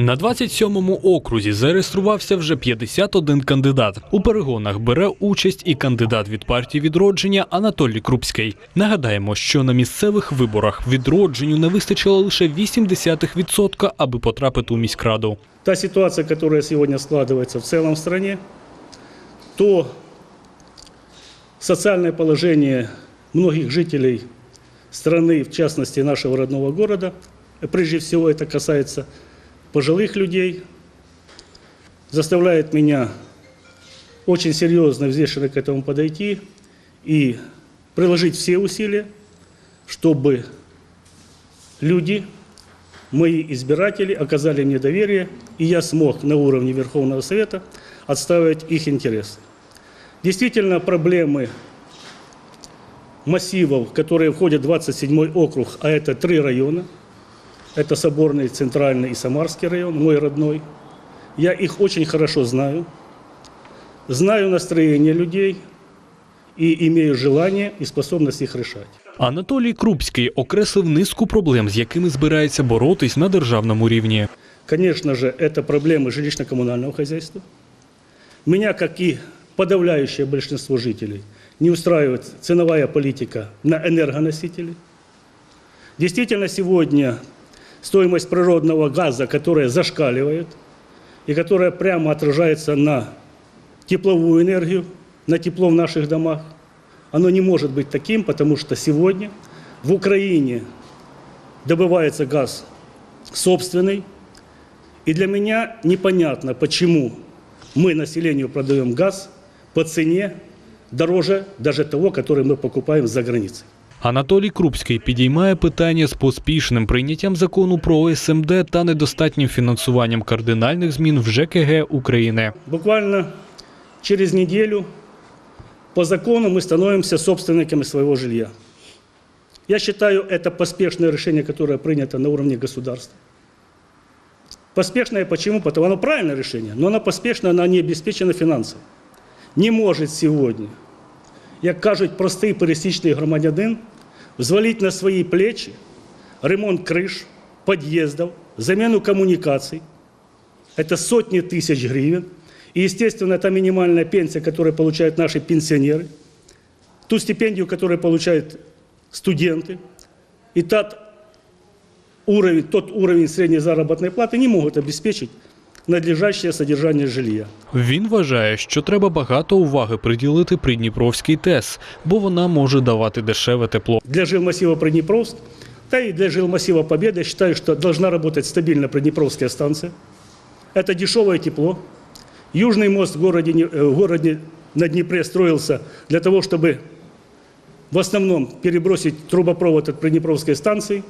На 27-му окрузі зареєструвався вже 51 кандидат. У перегонах бере участь і кандидат від партії відродження Анатолій Крупський. Нагадаємо, що на місцевих виборах відродженню не вистачило лише 0,8%, аби потрапити у міськраду. Та ситуация, которая сегодня складывается в целом в стране, то социальное положение многих жителей страны, в частности нашего родного города, прежде всего это касается Пожилых людей, заставляет меня очень серьезно, взвешенно к этому подойти и приложить все усилия, чтобы люди мои избиратели оказали мне доверие, и я смог на уровне Верховного Совета отстаивать их интересы. Действительно, проблемы массивов, в которые входят 27 округ, а это три района, это Соборный, Центральный и Самарский район, мой родной, я их очень хорошо знаю, знаю настроение людей и имею желание и способность их решать. Анатолій Крупський окреслив низку проблем, з якими збирається боротись на державному рівні. Конечно же, это проблемы жилищно-коммунального хозяйства. Меня, как и подавляющее большинство жителей, не устраивает ценовая политика на энергоносители. Действительно, сегодня стоимость природного газа, которая зашкаливает и которая прямо отражается на тепловую энергию, на тепло в наших домах, оно не может быть таким, потому что сегодня в Украине добывается газ собственный, и для меня непонятно, почему мы населению продаем газ по цене дороже даже того, который мы покупаем за границей. Анатолій Крупський підіймає питання з поспішним прийняттям закону про СМД та недостатнім фінансуванням кардинальних змін в ЖКГ України. Буквально через неделю по закону мы становимся собственниками своего жилья. Я считаю, это поспешное решение, которое принято на уровне государства. Поспешное почему? Потому оно правильное решение, но оно поспешное, оно не обеспечено финансово. Не может сегодня, як кажуть простий пересічний громадянин, взвалить на свої плечі ремонт криш, під'їздів, заміну комунікацій, это сотни тысяч гривен. И, естественно, та минимальная пенсия, которую получают наши пенсионеры, ту стипендию, которую получают студенты, и тот уровень, тот уровень средней заработной платы не могут обеспечить надлежащее содержание жилья. Він вважає, що треба багато уваги приділити Придніпровській ТЕС, бо вона може давати дешеве тепло. Для жилмассива Приднепровск, да и для жилмассива Победа, я считаю, что должна работать стабильно Приднепровская станция. Это дешевое тепло. Южный мост в городе, Не- э, в городе на Днепре строился для того, чтобы в основном перебросить трубопровод от Приднепровской станции,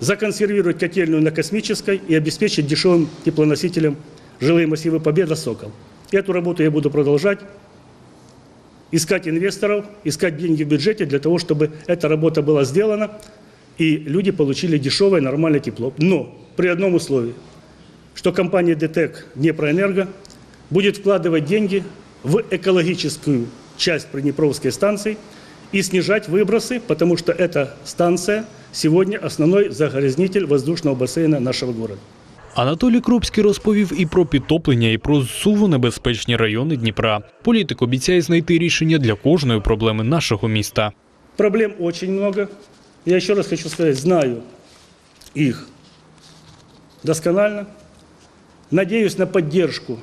законсервировать котельную на Космической и обеспечить дешевым теплоносителем жилые массивы Победа «Сокол». Эту работу я буду продолжать искать инвесторов, искать деньги в бюджете для того, чтобы эта работа была сделана и люди получили дешевое нормальное тепло. Но при одном условии, что компания ДТЭК Днепроэнерго будет вкладывать деньги в экологическую часть Приднепровской станции и снижать выбросы, потому что эта станция сегодня основной загрязнитель воздушного бассейна нашего города. Анатолій Крупський розповів і про підтоплення, і про зсуву небезпечні райони Дніпра. Політик обіцяє знайти рішення для кожної проблеми нашого міста. Проблем очень много. Я еще раз хочу сказать, знаю их досконально. Надеюсь на поддержку